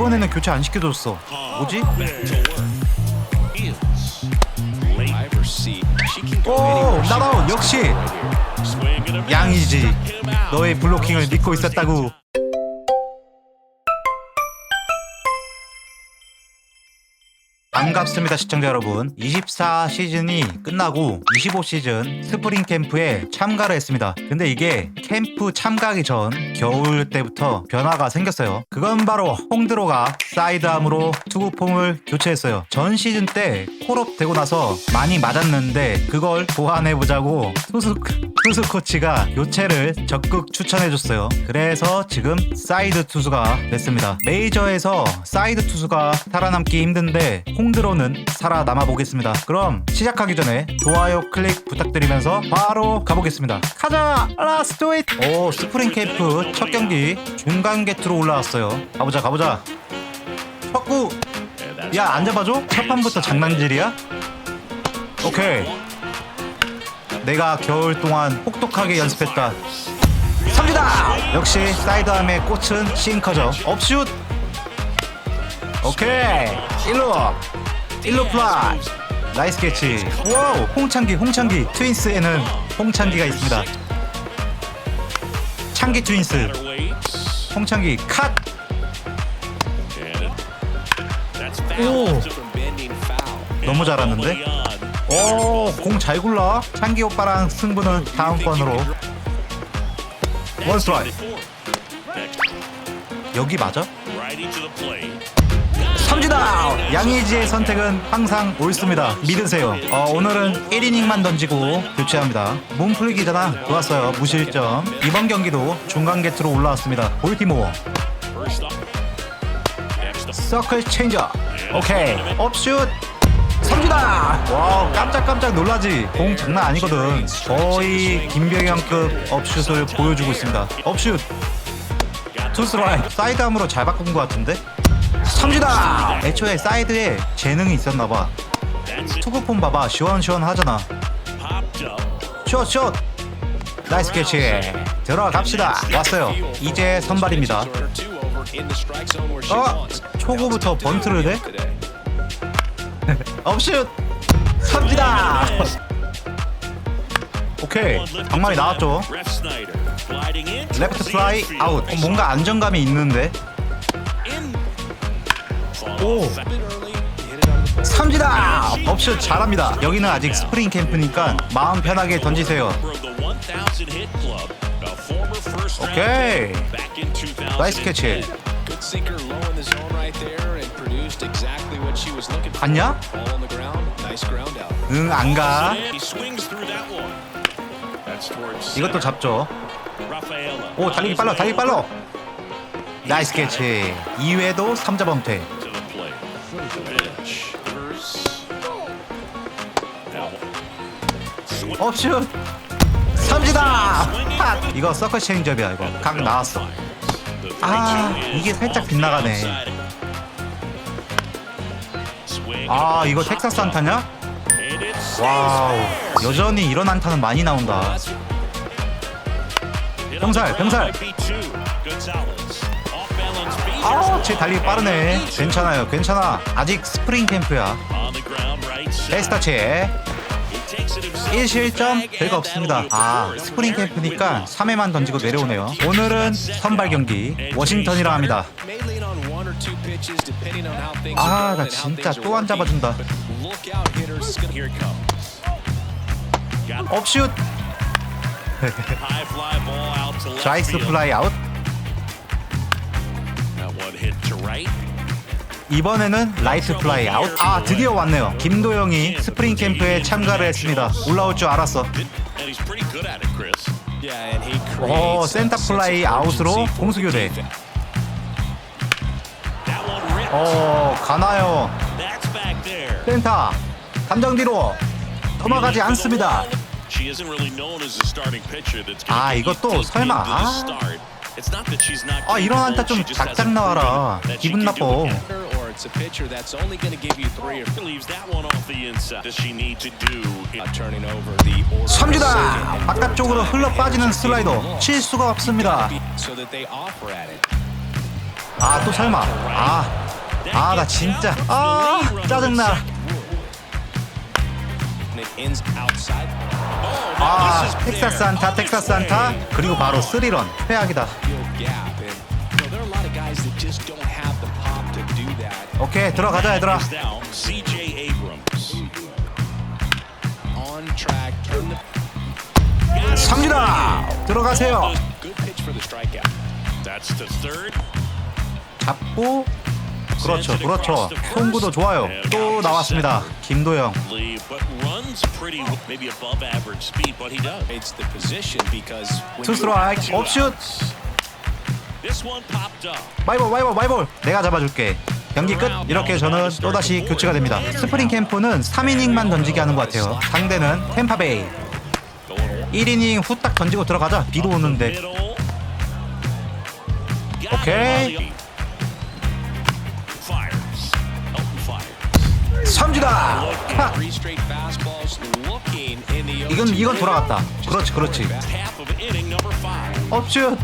이번에는 교체 안 시켜줬어. 뭐지? 오, 나다운 역시 양이지. 너의 블로킹을 믿고 있었다고. 반갑습니다 시청자 여러분. 24시즌이 끝나고 25시즌 스프링 캠프에 참가를 했습니다. 근데 이게 캠프 참가하기 전 겨울 때부터 변화가 생겼어요. 그건 바로 홍드로가 사이드암으로 투구폼을 교체했어요. 전 시즌 때 콜업 되고 나서 많이 맞았는데 그걸 보완해보자고 투수, 투수 코치가 교체를 적극 추천해줬어요. 그래서 지금 사이드 투수가 됐습니다. 메이저에서 사이드 투수가 살아남기 힘든데 홍드로는 살아남아 보겠습니다. 그럼 시작하기 전에 좋아요 클릭 부탁드리면서 바로 가보겠습니다. 가자! 라스 도 잇! 오 스프링 캠프 첫 경기 중간 게트로 올라왔어요. 가보자 가보자. 척구! 야 앉아봐줘? 첫 판부터 장난질이야? 오케이. 내가 겨울 동안 혹독하게 연습했다. 삼주다! 역시 사이드암의 꽃은 싱커죠. 업슛! 오케이. 1루 1루 플라이. 나이스 캐치. 와우. 홍창기 홍창기. 트윈스에는 홍창기가 있습니다. 창기 트윈스. 홍창기 컷. 오. 너무 잘하는데? 오 공 잘 굴러. 창기 오빠랑 승부는 다음 번으로. 원 스트라이크. 여기 맞아? 삼주다! 양의지의 선택은 항상 옳습니다. 믿으세요. 어, 오늘은 1이닝만 던지고 교체합니다. 몸 풀기잖아. 좋았어요. 무실점. 이번 경기도 중간 게트로 올라왔습니다. 볼티모어. 서클 체인저. 오케이. 업슛. 삼주다! 와우, 깜짝깜짝 놀라지. 공 장난 아니거든. 거의 김병현급 업슛을 보여주고 있습니다. 업슛. 투스라이 사이드암으로 잘 바꾼 것 같은데? 삼주다! 애초에 사이드에 재능이 있었나봐. 투구폼 봐봐 시원시원하잖아. 숏 숏! 나이스 캐치. 들어갑시다. 왔어요. 이제 선발입니다. 어? 초구부터 번트를 대? 업슛! 삼주다! 오케이. 방망이 나왔죠. 레프트 플라이 아웃. 어, 뭔가 안정감이 있는데. 오. 삼지다! 업슛 잘합니다. 여기는 아직 스프링 캠프니까 마음 편하게 던지세요. 오케이. 나이스 캐치. 봤냐? 응, 안 가. 이것도 잡죠. 오, 달리기 빨라, 달리기 빨라. 나이스 캐치. 2회도 3자 범퇴. 업슛. 삼지다. 핫! 이거 서커 체인지업이야 이거. 각 나왔어. 아 이게 살짝 빗나가네. 아 이거 텍사스 안타냐? 와우. 여전히 이런 안타는 많이 나온다. 병살 병살. 아제 달리기 빠르네. 괜찮아요 괜찮아. 아직 스프링 캠프야. 베스타체 1실점 별거 없습니다. 아, 스프링 캠프니까 3회만 던지고 내려오네요. 오늘은 선발 경기 워싱턴이라 합니다. 아, 나 진짜 또 안 잡아준다. 업슛! 좌익스 플라이 아웃. 이번에는 라이트 플라이 아웃. 아 드디어 왔네요. 김도영이 스프링 캠프에 참가를 했습니다. 올라올 줄 알았어. 오 센터 플라이 아웃으로 공수 교대. 어 가나요. 센터 담장 뒤로 넘어가지 않습니다. 아 이것도 설마 아, 아 이런 한타 좀 작작 나와라. 기분 나빠. It's a pitcher that's only going to give you three or leaves that one off the inside. Does she need to do uh, turning over the order. 삼주다 바깥쪽으로 흘러 빠지는 슬라이더 칠 수가 없습니다. So that they offer at it. 아 또 설마 아 아 나 진짜 아 짜증나 And it ends outside. Oh, 아 텍사스. 안타 텍사스 안타 그리고 바로 쓰리런 Field gap. And you know, there are a lot of guys that just don't 오케이 들어가자 얘들아 삼진아 들어가세요 good pitch for the strikeout. That's the third. 잡고 그렇죠 그렇죠 송구도 좋아요 또 나왔습니다 김도영 Leave, but runs pretty, maybe above average speed, but he does. It's the position because when 투 you 스트라이크 옵슛 This one popped up. 마이볼 마이볼 마이볼 내가 잡아줄게 경기 끝 이렇게 저는 또다시 교체가 됩니다 스프링 캠프는 3이닝만 던지게 하는 것 같아요 상대는 템파베이 1이닝 후 딱 던지고 들어가자 비도 오는데 in the 이건 0-2 이건 돌아갔다 그렇지 그렇지. 업슛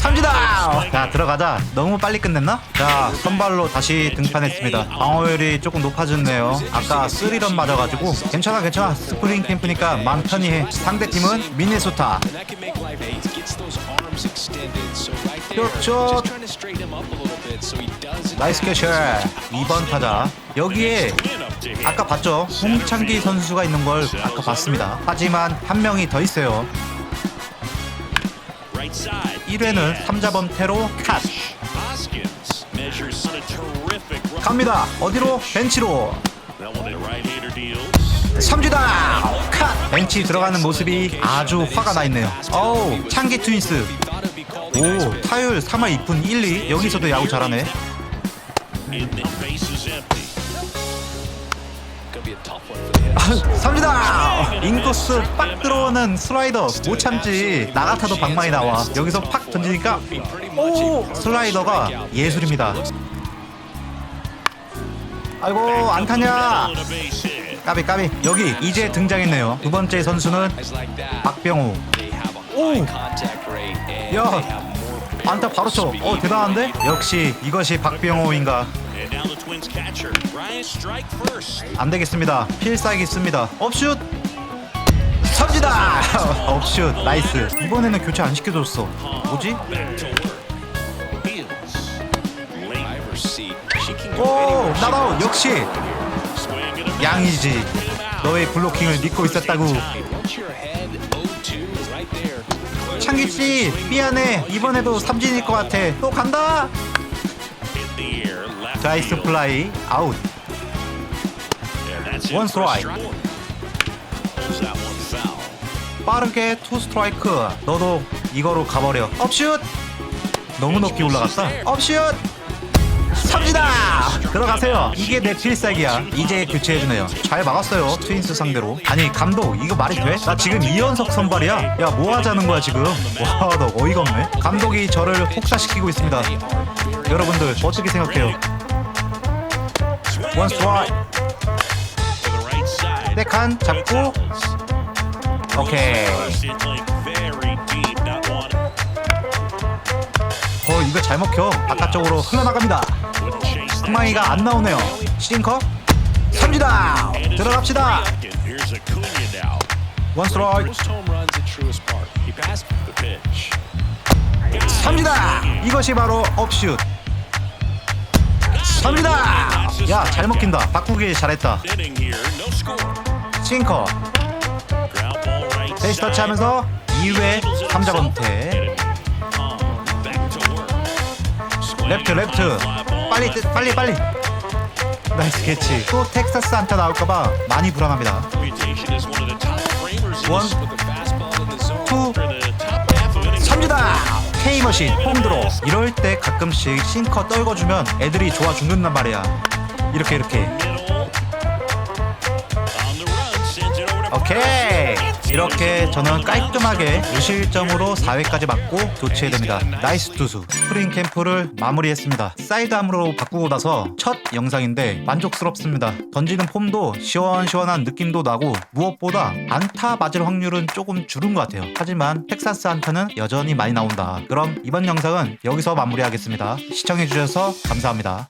삼진아 자 들어가자 너무 빨리 끝냈나? 자 선발로 다시 등판했습니다 방어율이 조금 높아졌네요 아까 3런 맞아가지고 괜찮아 괜찮아 스프링 캠프니까 맘 편히 해 상대팀은 미네소타 doesn't. 나이스 캐셔 2번 타자 여기에. 아까 봤죠? 홍창기 선수가 있는 걸 아까 봤습니다 하지만 한 명이 더 있어요. 1회는 3자범 태로 컷. 갑니다 어디로? deals. 삼지다 컷 벤치 들어가는 모습이 아주 화가 나 있네요 어우 창기 트윈스 오. 타율 3할 2푼 1, 2 여기서도 야구 잘하네 삼지다. 인코스 빡 들어오는 슬라이더. 못 참지. 나 같아도 방망이 나와. 여기서 팍 던지니까 오 슬라이더가 예술입니다. 아이고 안타냐. 까비 까비. 여기 이제 등장했네요. 두 번째 선수는 박병호. they have a 오. high contact rate and 야. they have more 안타 바로 쳐. 어 대단한데? 역시 이것이 박병호인가? 안 되겠습니다. 필살기 씁니다. 업슛. 삼지다. 업슛. 나이스. 이번에는 교체 안 시켜줬어. 뭐지? 오 나다운 wants. 역시. 양이지. 너의 블로킹을 믿고 있었다고. Once you're ahead 0-2 right there. 창기 씨 미안해. 이번에도 삼진일 것 같아. 또 간다. 자이스. 플라이 아웃. One foul. 빠르게 투 스트라이크. 너도 이거로 가버려. 업슛. 너무 높이 올라갔다. 업슛. 삼지다. 들어가세요. 이게 내 필살기야. 이제 교체해주네요. 잘 막았어요. 트윈스 상대로. 아니 감독 이거 말이 돼? 나 지금 2연속 선발이야. 야 뭐 하자는 거야 지금? 와너 어이가 없네. 감독이 저를 혹사시키고 있습니다. 여러분들 어떻게 생각해요? 원 스트라이크. To the right side. 백한 잡고 오케이. 어 이거 잘 먹혀. 바깥쪽으로 흘러나갑니다. 상망이가 안 나오네요. 싱커 삼지다. 들어갑시다. second. Here's Acuna now. 원 스트라이크. Most home runs at Truist Park. He passed the pitch. 삼지다. 이것이 바로 업슛. 삼지다. 야 잘 먹힌다. 바꾸기 잘했다. 싱커. 베이스 side. 터치 하면서 2회 3자 범퇴. Back to work. Swing 랩트 랩트. 빨리 빨리 빨리. 나이스 캐치. 또 텍사스 안타 나올까봐 많이 불안합니다. 원. 투. 삼지다. K머신 홈드로. 이럴 때 가끔씩 싱커 떨궈주면 애들이 좋아 죽는단 말이야. 이렇게 이렇게. 오케이. 이렇게 저는 깔끔하게 무실점으로 4회까지 맞고 교체됩니다. 나이스 투수. 스프링 캠프를 마무리했습니다. 사이드암으로 바꾸고 나서 첫 영상인데 만족스럽습니다. 던지는 폼도 시원시원한 느낌도 나고 무엇보다 안타 맞을 확률은 조금 줄은 것 같아요. 하지만 텍사스 안타는 여전히 많이 나온다. 그럼 이번 영상은 여기서 마무리하겠습니다. 시청해주셔서 감사합니다.